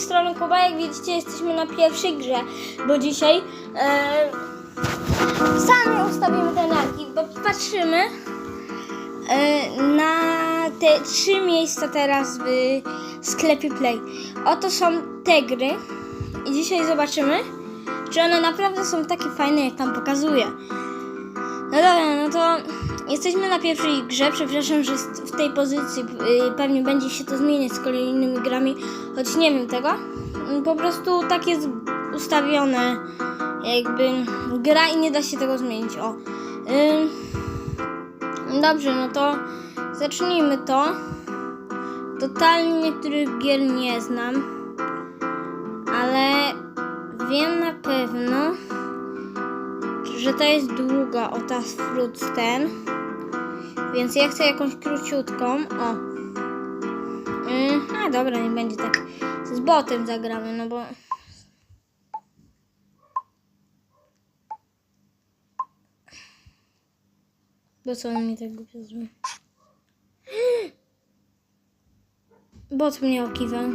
strony Kuba, jak widzicie jesteśmy na pierwszej grze, bo dzisiaj e, sami ustawimy ten ranking, bo patrzymy e, na te trzy miejsca teraz w sklepie Play. Oto są te gry i dzisiaj zobaczymy, czy one naprawdę są takie fajne, jak tam pokazuje. No dobra, no to jesteśmy na pierwszej grze. Przepraszam, że w tej pozycji y, pewnie będzie się to zmieniać z kolejnymi grami, choć nie wiem tego. Mm, Po prostu tak jest ustawione, jakby gra i nie da się tego zmienić. O. Dobrze, no to zacznijmy to. Totalnie niektórych gier nie znam, ale wiem na pewno że to jest długa, o ta fruit ten. Więc ja chcę jakąś króciutką. O. Yy, a dobra, nie będzie tak. Z botem zagramy, no bo. Bo co on mi tak głupio zrobił? Bot mnie okiwał.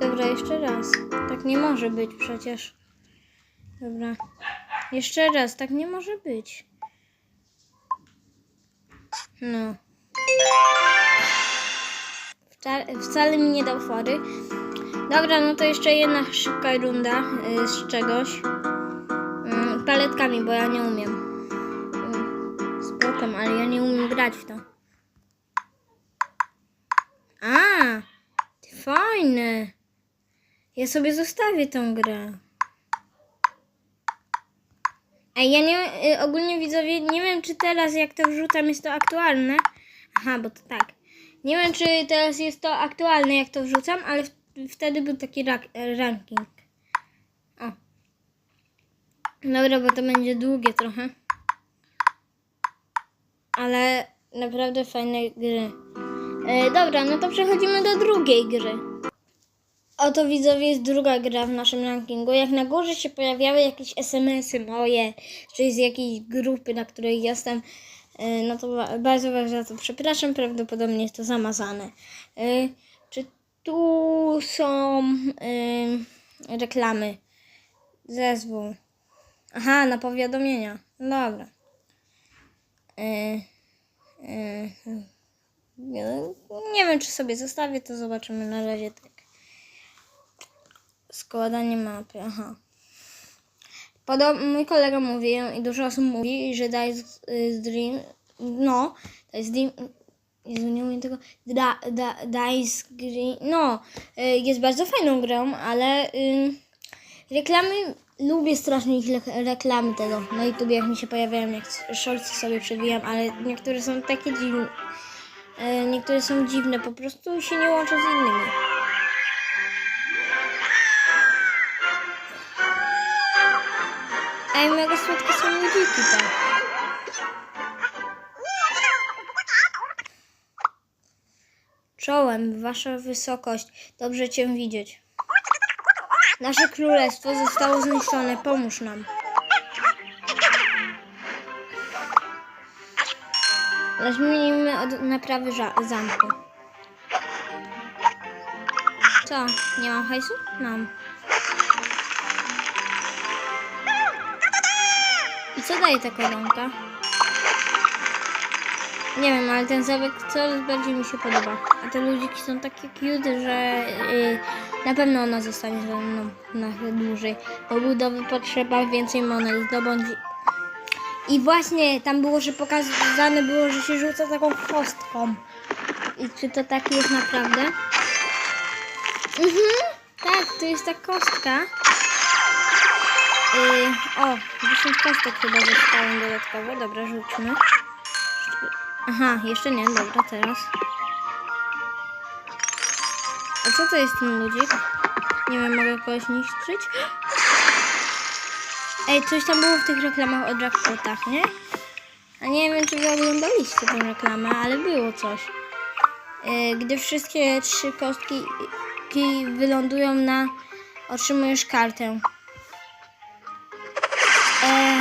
Dobra, jeszcze raz. Tak nie może być przecież. Dobra. Jeszcze raz, tak nie może być. No. Wcale, wcale mi nie dał fory. Dobra, no to jeszcze jedna szybka runda y, z czegoś. Y, paletkami, bo ja nie umiem. Y, z bokiem, ale ja nie umiem grać w to. A, fajne. Ja sobie zostawię tą grę. Ej, ja nie, y, ogólnie widzowie, nie wiem czy teraz jak to wrzucam jest to aktualne. Aha, bo to tak. Nie wiem czy teraz jest to aktualne jak to wrzucam, ale w, wtedy był taki rak, ranking. O. Dobra, bo to będzie długie trochę. Ale naprawdę fajne gry. E, dobra, no to przechodzimy do drugiej gry. Oto widzowie jest druga gra w naszym rankingu. Jak na górze się pojawiały jakieś SMS-y moje, czy z jakiejś grupy, na której jestem, y, no to ba- bardzo was za to przepraszam, prawdopodobnie jest to zamazane. Y, Czy tu są y, reklamy? Zezwól. Aha, na powiadomienia. Dobra. Nie wiem, czy sobie zostawię, to zobaczymy na razie. Składanie mapy, aha. Podob mój kolega mówi i dużo osób mówi, że Dice y, Dream, no, Dice Dream, Jezu, nie umiem tego, da, da, Dice Green, no, y, jest bardzo fajną grą, ale y, reklamy, lubię strasznie ich reklamy tego na YouTube, jak mi się pojawiają, jak shortsy sobie przewijam, ale niektóre są takie dziwne, y, niektóre są dziwne, po prostu się nie łączą z innymi. Ej, mega słodkie są ludziki tam. Czołem, wasza wysokość, dobrze cię widzieć. Nasze królestwo zostało zniszczone, pomóż nam. Zacznijmy od naprawy zamku. Co, nie mam hajsu? Mam. I co daje ta koronka? Nie wiem, ale ten zamek coraz bardziej mi się podoba. A te ludziki są takie cute, że yy, na pewno ona zostanie ze mną na dłużej. Do budowy potrzeba więcej monet, zdobądź... I właśnie tam było, że pokazane było, że się rzuca taką kostką. I czy to tak jest naprawdę? Mhm, tak, to jest ta kostka. Yy, o, 10 kostek chyba zostałem dodatkowo. Dobra, rzućmy. Aha, jeszcze nie, dobra, teraz. A co to jest ten ludzik? Nie wiem, mogę kogoś niszczyć? Ej, coś tam było w tych reklamach o jackpotach, nie? A nie wiem, czy wy oglądaliście tę reklamę, ale było coś. Yy, gdy wszystkie trzy kostki ki wylądują na... Otrzymujesz kartę. Ej,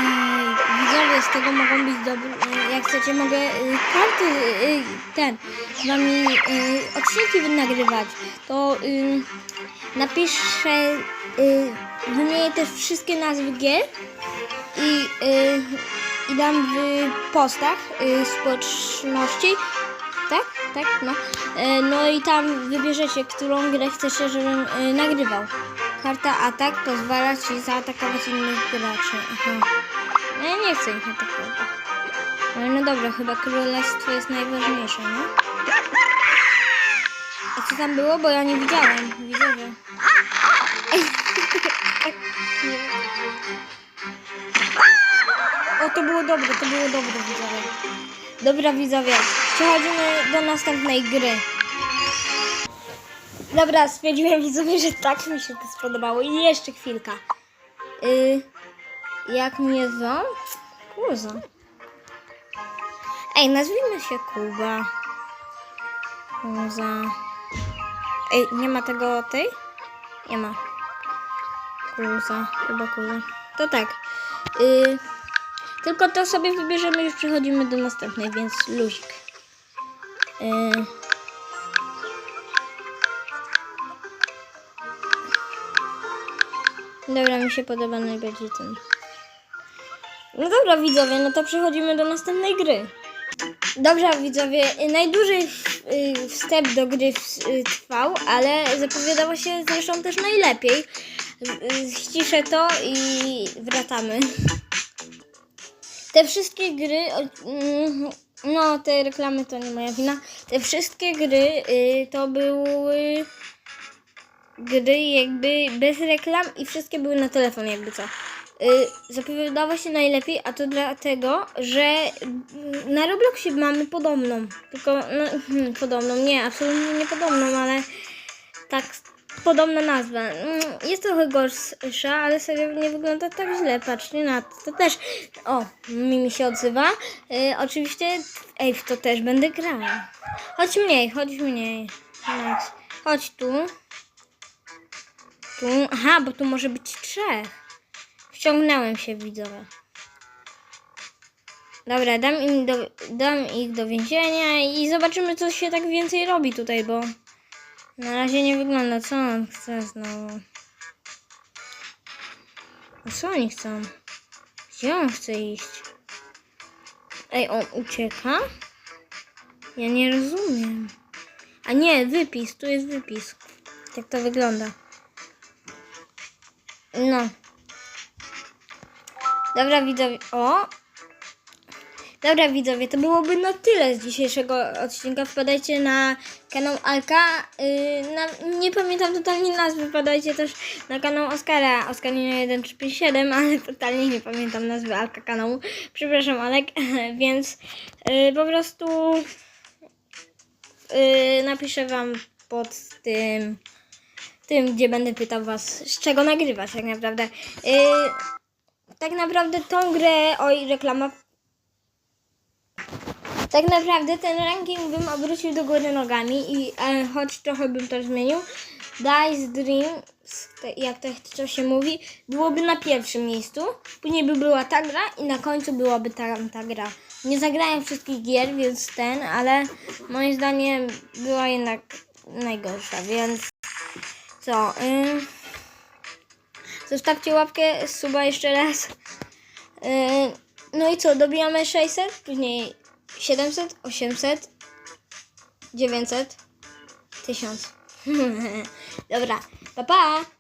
widzowie z tego mogą być dobre, jak chcecie, mogę y, karty, y, ten, z wami y, odcinki nagrywać. To y, napiszę, y, wymienię też wszystkie nazwy gier i, y, i dam w postach y, społeczności. Tak? Tak? No. Y, no i tam wybierzecie, którą grę chcecie, żebym y, nagrywał. Karta atak pozwala ci zaatakować innych graczy. Aha. No ja nie chcę ich atakować. Ale no dobra, chyba królestwo jest najważniejsze, nie? A co tam było? Bo ja nie widziałem. Widzowie. O, to było dobre, to było dobre, widzowie. Dobra, widzowie. Przechodzimy do następnej gry. Dobra, stwierdziłem widzowie, że tak mi się to spodobało. I jeszcze chwilka. Y, jak mnie zwą? Kuza. Ej, nazwijmy się Kuba. Kuza. Ej, nie ma tego tej? Nie ma. Kuza. Kuba Kuza. To tak. Y, tylko to sobie wybierzemy, już przechodzimy do następnej, więc luzik. Y, Dobra, mi się podoba najbardziej ten. No dobra, widzowie, no to przechodzimy do następnej gry. Dobrze, widzowie, y, najdłużej y, wstęp do gry y, trwał, ale zapowiadało się zresztą też najlepiej. Ściszę to i wracamy. Te wszystkie gry, mm, no te reklamy to nie moja wina. Te wszystkie gry to były gry jakby bez reklam i wszystkie były na telefon jakby co. Y, zapowiadało się najlepiej, a to dlatego, że na Robloxie mamy podobną. Tylko, no, hmm, podobną, nie, absolutnie nie podobną, ale tak podobna nazwa. Mm, Jest trochę gorsza, ale serio nie wygląda tak źle. Patrzcie na to. To też, o, Mimi się odzywa. Y, oczywiście, ej, w to też będę grała. Chodź mniej, chodź mniej. Chodź tu. Tu, aha, bo tu może być trzech. Wciągnąłem się, widzowie. Dobra, dam, im do, dam ich do więzienia i zobaczymy, co się tak więcej robi tutaj, bo na razie nie wygląda. Co on chce znowu? A co oni chcą? Gdzie on chce iść? Ej, on ucieka? Ja nie rozumiem. A nie, wypis, tu jest wypis. Jak to wygląda? No. Dobra widzowie, o! Dobra widzowie, to byłoby na tyle z dzisiejszego odcinka. Wpadajcie na kanał Alka. Yy, na, nie pamiętam totalnie nazwy. Wpadajcie też na kanał Oskara. Oskarina 1357, ale totalnie nie pamiętam nazwy Alka kanału. Przepraszam Alek, więc yy, po prostu yy, napiszę wam pod tym tym, gdzie będę pytał was, z czego nagrywać tak naprawdę. Yy, tak naprawdę tą grę, oj reklama. Tak naprawdę ten ranking bym obrócił do góry nogami i e, choć trochę bym to zmienił. Dice Dreams, to, jak to, to się mówi, byłoby na pierwszym miejscu. Później by była ta gra i na końcu byłaby ta, ta gra. Nie zagrałem wszystkich gier, więc ten, ale moim zdaniem była jednak najgorsza, więc co? Yy, zostawcie łapkę, suba jeszcze raz. Yy, no i co? Dobijamy 600, później 700, 800, 900, 1000. Dobra, pa pa!